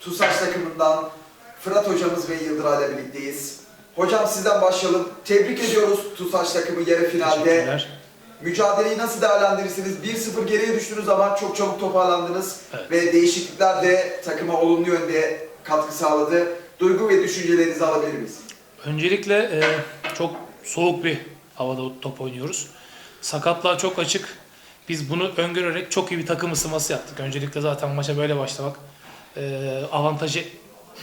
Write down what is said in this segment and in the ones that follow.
TUSAŞ takımından Fırat hocamız ve Yıldıray'la birlikteyiz. Hocam sizden başlayalım. Tebrik ediyoruz TUSAŞ takımı yarı finalde. Mücadeleyi nasıl değerlendirirsiniz? 1-0 geriye düştünüz ama çok çabuk toparlandınız. Evet. Ve değişiklikler de takıma olumlu yönde katkı sağladı. Duygu ve düşüncelerinizi alabilir miyiz? Öncelikle e, çok soğuk bir havada top oynuyoruz. Sakatlığa çok açık. Biz bunu öngörerek çok iyi bir takım ısınması yaptık. Öncelikle zaten maça böyle başlamak. E, avantajı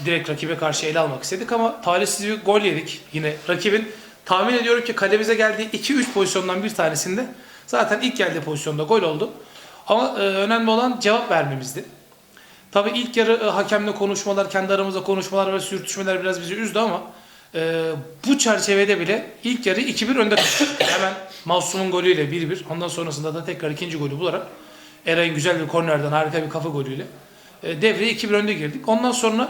direkt rakibe karşı ele almak istedik ama talihsiz bir gol yedik. Yine rakibin tahmin ediyorum ki kalemize geldiği 2-3 pozisyondan bir tanesinde zaten ilk geldiği pozisyonda gol oldu. Ama e, önemli olan cevap vermemizdi. Tabii ilk yarı e, hakemle konuşmalar, kendi aramızda konuşmalar ve sürtüşmeler biraz bizi üzdü ama e, bu çerçevede bile ilk yarı 2-1 önde kaldık. Hemen Masum'un golüyle 1-1. Ondan sonrasında da tekrar ikinci golü bularak Eray'ın güzel bir kornerden harika bir kafa golüyle devreye 2-1 önde girdik. Ondan sonra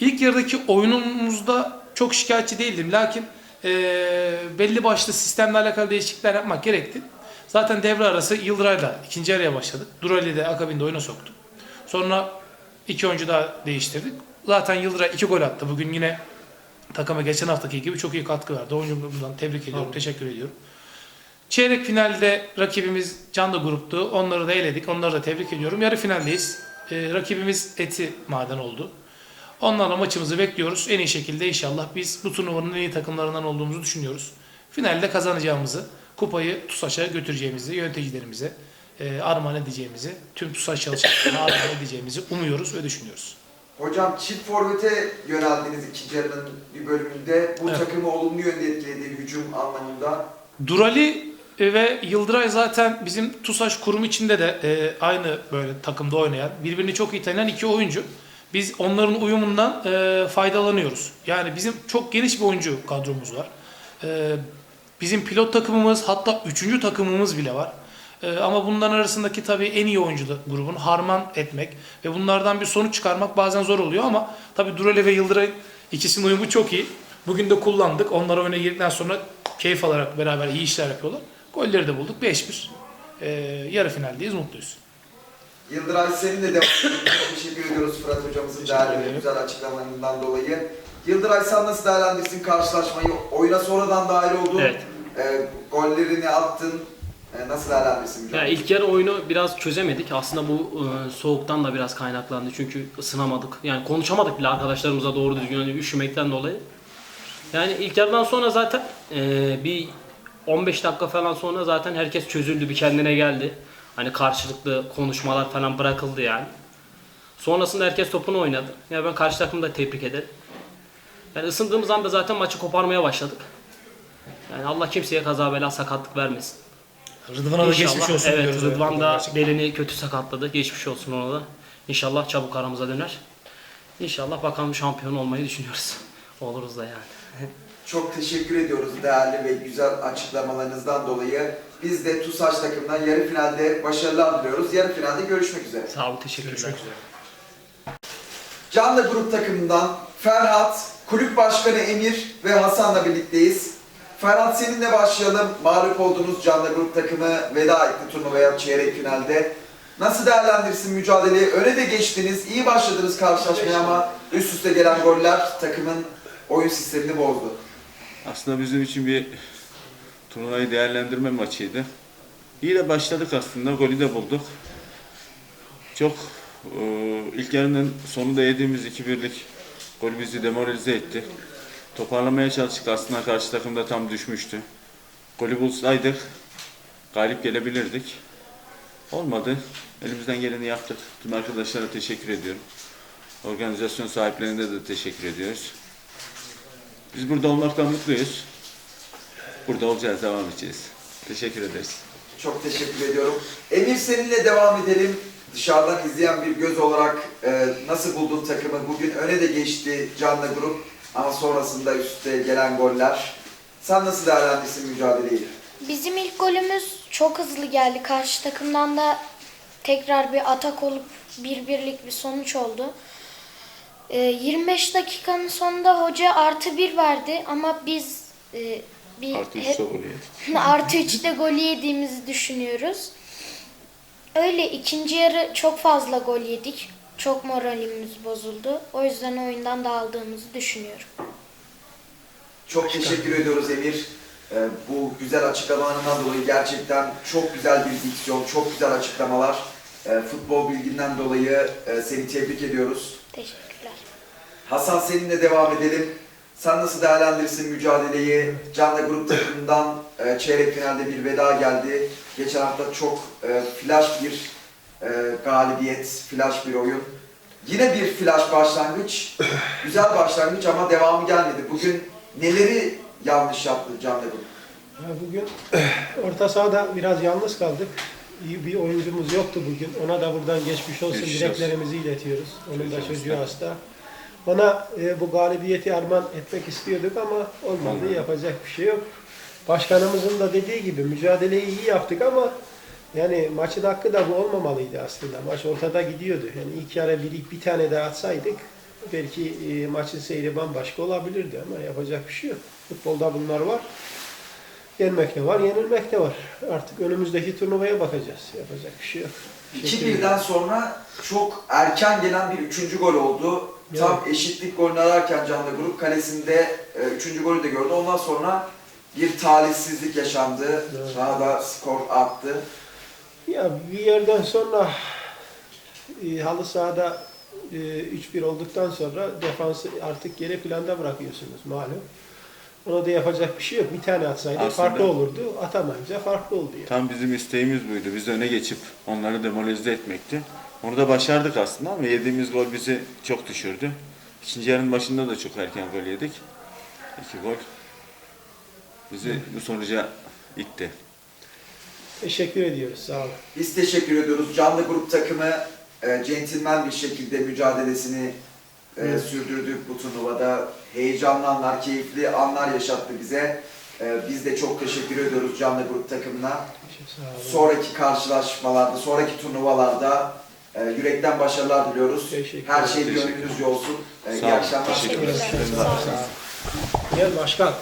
ilk yarıdaki oyunumuzda çok şikayetçi değildim. Lakin e, belli başlı sistemle alakalı değişiklikler yapmak gerekti. Zaten devre arası Yıldıray'la ikinci yarıya başladık. Durali de akabinde oyuna soktu. Sonra iki oyuncu daha değiştirdik. Zaten Yıldıray iki gol attı. Bugün yine takıma geçen haftaki gibi çok iyi katkı verdi. Oyuncumdan tebrik ediyorum, teşekkür ediyorum. Çeyrek finalde rakibimiz Canlı gruptu. Onları da eledik. Onları da tebrik ediyorum. Yarı finaldeyiz. Ee, rakibimiz Eti Maden oldu. Onlarla maçımızı bekliyoruz. En iyi şekilde inşallah biz bu turnuvanın en iyi takımlarından olduğumuzu düşünüyoruz. Finalde kazanacağımızı, kupayı TUSAŞ'a götüreceğimizi, yöneticilerimize e, armağan edeceğimizi, tüm TUSAŞ çalışanlarına armağan edeceğimizi umuyoruz ve düşünüyoruz. Hocam çift forvete yöneldiniz ikinci yarının bir bölümünde. Bu Evet. takımı olumlu yönde etkiledi hücum anlamında. Durali ve Yıldıray zaten bizim TUSAŞ kurum içinde de e, aynı böyle takımda oynayan, birbirini çok iyi tanıyan iki oyuncu. Biz onların uyumundan e, faydalanıyoruz. Yani bizim çok geniş bir oyuncu kadromuz var. E, bizim pilot takımımız hatta üçüncü takımımız bile var. E, ama bunların arasındaki tabii en iyi oyuncu da grubun harman etmek ve bunlardan bir sonuç çıkarmak bazen zor oluyor ama tabii Durali ve Yıldıray ikisinin uyumu çok iyi. Bugün de kullandık. Onlar oyuna girdikten sonra keyif alarak beraber iyi işler yapıyorlar. Golleri de bulduk. 5-1. E, yarı finaldeyiz. Mutluyuz. Yıldıray senin de devam teşekkür ediyoruz Fırat hocamızın değerli ve güzel açıklamalarından dolayı. Yıldıray sen nasıl değerlendirsin karşılaşmayı? Oyuna sonradan dahil oldun. Evet. E, gollerini attın. E, nasıl değerlendirsin? Ya ilk yarı oyunu biraz çözemedik. Aslında bu e, soğuktan da biraz kaynaklandı. Çünkü ısınamadık. Yani konuşamadık bile arkadaşlarımıza doğru düzgün hani üşümekten dolayı. Yani ilk yarıdan sonra zaten e, bir 15 dakika falan sonra zaten herkes çözüldü, bir kendine geldi. Hani karşılıklı konuşmalar falan bırakıldı yani. Sonrasında herkes topunu oynadı. Ya ben karşı takımı da tebrik ederim. Yani ısındığımız anda zaten maçı koparmaya başladık. Yani Allah kimseye kaza bela sakatlık vermesin. Rıdvan'a da geçmiş olsun Evet diyoruz. Rıdvan da Gerçekten. belini kötü sakatladı. Geçmiş olsun ona da. İnşallah çabuk aramıza döner. İnşallah bakalım şampiyon olmayı düşünüyoruz. Oluruz da yani. Çok teşekkür ediyoruz değerli ve güzel açıklamalarınızdan dolayı. Biz de TUSAŞ takımından yarı finalde başarılar diliyoruz. Yarı finalde görüşmek üzere. Sağ olun teşekkürler. Görüşmek üzere. Canlı Grup takımından Ferhat, kulüp başkanı Emir ve Hasan'la birlikteyiz. Ferhat seninle başlayalım. Mağlup olduğunuz Canlı Grup takımı veda etti turnuvaya çeyrek finalde. Nasıl değerlendirsin mücadeleyi? Öne de geçtiniz, iyi başladınız karşılaşmaya ama üst üste gelen goller takımın oyun sistemini bozdu. Aslında bizim için bir turnuvayı değerlendirme maçıydı. İyi de başladık aslında, golü de bulduk. Çok e, ilk yarının sonunda yediğimiz 2-1'lik gol bizi demoralize etti. Toparlamaya çalıştık aslında karşı takım da tam düşmüştü. Golü bulsaydık galip gelebilirdik. Olmadı. Elimizden geleni yaptık. Tüm arkadaşlara teşekkür ediyorum. Organizasyon sahiplerine de teşekkür ediyoruz. Biz burada olmaktan mutluyuz. Burada olacağız, devam edeceğiz. Teşekkür ederiz. Çok teşekkür ediyorum. Emir seninle devam edelim. Dışarıdan izleyen bir göz olarak e, nasıl buldun takımı? Bugün öne de geçti Canlı Grup ama sonrasında üstte gelen goller. Sen nasıl değerlendirsin mücadeleyi? Bizim ilk golümüz çok hızlı geldi. Karşı takımdan da tekrar bir atak olup bir birlik bir sonuç oldu. Ee, 25 dakikanın sonunda hoca artı bir verdi ama biz e, bir Artı üç hep- gol yedik. artı 3'te golü yediğimizi düşünüyoruz. Öyle ikinci yarı çok fazla gol yedik. çok moralimiz bozuldu. O yüzden oyundan dağıldığımızı düşünüyorum. Çok teşekkür ediyoruz Emir. Ee, bu güzel açıklamalarından dolayı gerçekten çok güzel bir diksiyon, çok güzel açıklamalar. Ee, futbol bilginden dolayı e, seni tebrik ediyoruz. Teşekkürler. Hasan seninle devam edelim. Sen nasıl değerlendirirsin mücadeleyi? Canlı grup takımından e, çeyrek finalde bir veda geldi. Geçen hafta çok e, flash bir e, galibiyet, flash bir oyun. Yine bir flash başlangıç. Güzel başlangıç ama devamı gelmedi. Bugün neleri yanlış yaptı Canlı grup? Bugün orta sahada biraz yalnız kaldık. İyi bir oyuncumuz yoktu bugün. Ona da buradan geçmiş olsun Geçmiş dileklerimizi iletiyoruz. Onun da çocuğu hasta. Ona e, bu galibiyeti armağan etmek istiyorduk ama olmadı. Yapacak bir şey yok. Başkanımızın da dediği gibi mücadeleyi iyi yaptık ama yani maçın hakkı da bu olmamalıydı aslında. Maç ortada gidiyordu. Yani ilk yarı bir, bir tane daha atsaydık belki e, maçın seyri bambaşka olabilirdi ama yapacak bir şey yok. Futbolda bunlar var. Yenmek de var, yenilmek de var. Artık önümüzdeki turnuvaya bakacağız. Yapacak bir şey yok. Teşekkür ederim. 2-1'den sonra çok erken gelen bir üçüncü gol oldu. Tam eşitlik golünü ararken Canlı Grup kalesinde e, üçüncü golü de gördü. Ondan sonra bir talihsizlik yaşandı. Evet. Daha da skor arttı. Ya bir yerden sonra e, halı sahada e, 3-1 olduktan sonra defansı artık geri planda bırakıyorsunuz malum. Ona da yapacak bir şey yok. Bir tane atsaydı Aslında- farklı olurdu. Atamayınca farklı oldu yani. Tam bizim isteğimiz buydu. Biz öne geçip onları demoralize etmekti. Onu da başardık aslında ama yediğimiz gol bizi çok düşürdü. İkinci yarının başında da çok erken gol yedik. İki gol. Bizi bu sonuca itti. Teşekkür ediyoruz. Sağ olun. Biz teşekkür ediyoruz. Canlı Grup takımı e, centilmen bir şekilde mücadelesini e, Evet. sürdürdü bu turnuvada. Heyecanlı anlar, keyifli anlar yaşattı bize. E, biz de çok teşekkür ediyoruz Canlı Grup takımına. Sağ olun. Sonraki karşılaşmalarda, sonraki turnuvalarda e, yürekten başarılar diliyoruz. Teşekkür Her şey gönlünüzce olsun. E, iyi akşamlar. Teşekkür ederim. Teşekkür Sağ olun. Gel başkan.